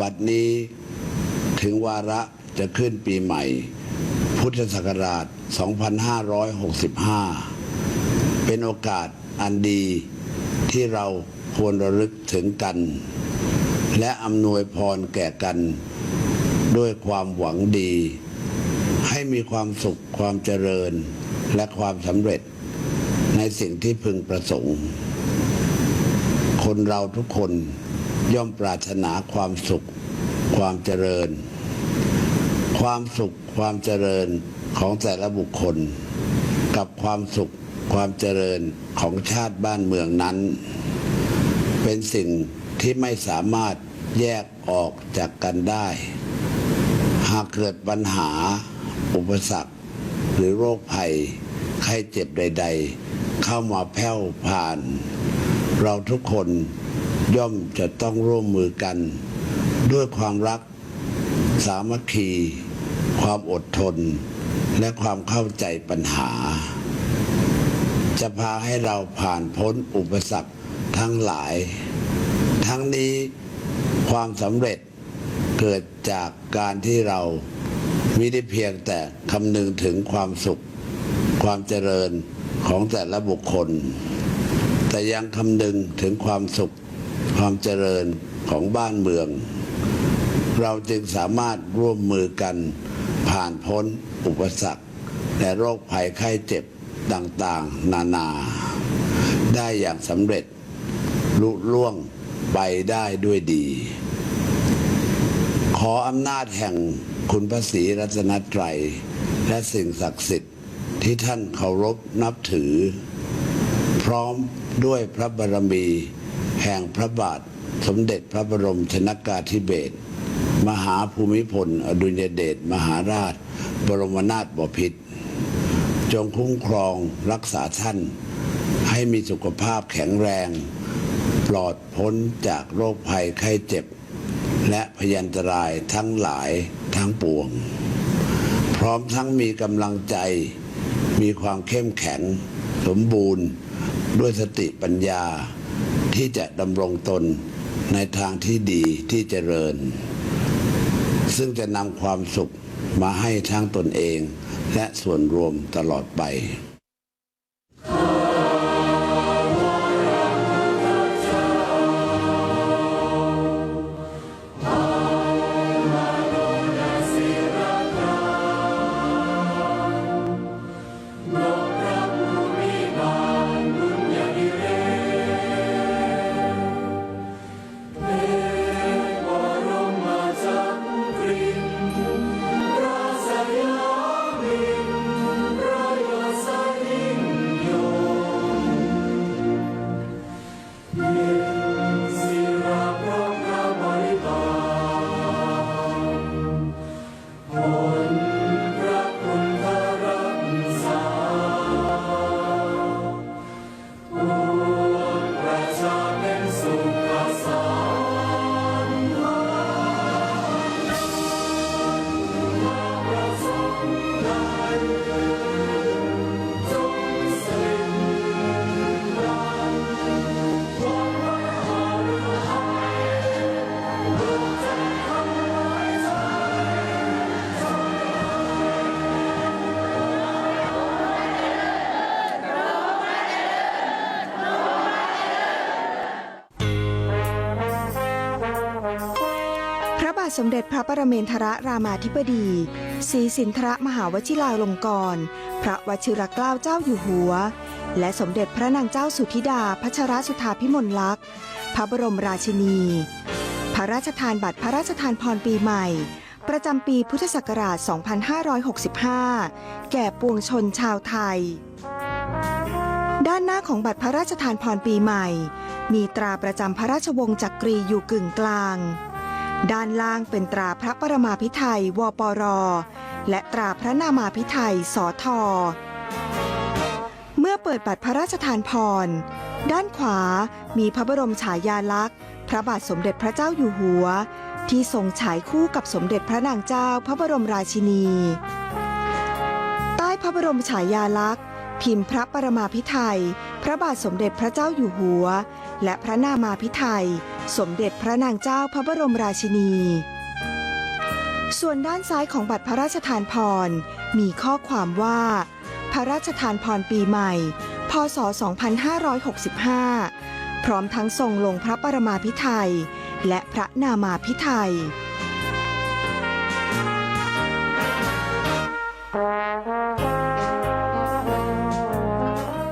วันนี้ถึงวาระจะขึ้นปีใหม่ พุทธศักราช 2565 เป็นโอกาสอันดีที่เราควรระลึกถึงกัน และอำนวยพรแก่กัน ด้วยความหวังดี ให้มีความสุขความเจริญและความสำเร็จในสิ่งที่พึงประสงค์ คนเราทุกคน ย่อมปรารถนาความสุข ความเจริญ ความสุขความเจริญของแต่ละบุคคล กับความสุขความเจริญของชาติบ้านเมืองนั้น เป็นสิ่งที่ไม่สามารถแยกออกจากกันได้ หากเกิดปัญหา อุปสรรค หรือโรคภัยไข้เจ็บใด ๆ เข้ามาแผ่วผ่าน เราทุกคน ย่อมจะต้องร่วมมือกัน ด้วยความรัก สามัคคี ความอดทน และความเข้าใจปัญหา จะพาให้เราผ่านพ้นอุปสรรคทั้งหลาย ทั้งนี้ความสำเร็จเกิดจากการที่เราไม่ได้เพียงแต่คำนึงถึงความสุข ความเจริญของแต่ละบุคคล แต่ยังคำนึงถึงความสุข ความเจริญของบ้านเมือง เราจึงสามารถร่วมมือกันผ่านพ้นอุปสรรคและโรคภัยไข้เจ็บต่างๆ นานา ได้อย่างสำเร็จลุล่วงไปได้ด้วยดี ขออำนาจแห่งคุณพระศรีรัตนตรัย และสิ่งศักดิ์สิทธิ์ที่ท่านเคารพนับถือ พร้อมด้วยพระบารมี แห่งพระบาทสมเด็จพระบรมชนากาธิเบศรมหาภูมิพล อดุลยเดชมหาราช บรมนาถบพิตรจงคุ้มครองรักษาท่าน ให้มีสุขภาพแข็งแรง ปลอดพ้นจากโรคภัยไข้เจ็บ และพยันตรายทั้งหลายทั้งปวง พร้อมทั้งมีกำลังใจ มีความเข้มแข็ง สมบูรณ์ ด้วยสติปัญญา ที่จะดำรงตนในทางที่ดีที่เจริญ ซึ่งจะนำความสุขมาให้ทั้งตนเอง และส่วนรวมตลอดไป ระบาทสมเด็จพระปรเมนทรรามาธิบดีศรีสินทรมหาวชิราลงกรณ์พระวชิรเกล้าเจ้าอยู่หัว และสมเด็จพระนางเจ้าสุธิดาพัชรสุธาพิมลลักษณ์ พระบรมราชินี พระราชทานบัตรพระราชทานพรปีใหม่ ประจำปีพุทธศักราช 2565 แก่ปวงชนชาวไทย ด้านหน้าของบัตรพระราชทานพรปีใหม่ มีตราประจำพระราชวงศ์จักรีอยู่กึ่งกลาง ด้านล่างเป็นตราพระประมาพิไทยวปร และตราพระนามาพิไทยสอทอเมื่อเปิดบัตรพระราชทานพร ด้านขวามีพระบรมฉายาลักษณ์ พระบาทสมเด็จพระเจ้าอยู่หัว ที่ทรงฉายคู่กับสมเด็จพระนางเจ้าพระบรมราชินี ใต้พระบรมฉายาลักษณ์ พิมพ์พระประมาพิไทยพระบาทสมเด็จพระเจ้าอยู่หัว และพระนามาพิไทย สมเด็จพระนางเจ้าพระบรมราชินี ส่วนด้านซ้ายของบัตรพระราชทานพร มีข้อความว่า พระราชทานพรปีใหม่ พศ 2565 พร้อมทั้งทรงลงพระปรมาภิไธยและพระนามาภิไธย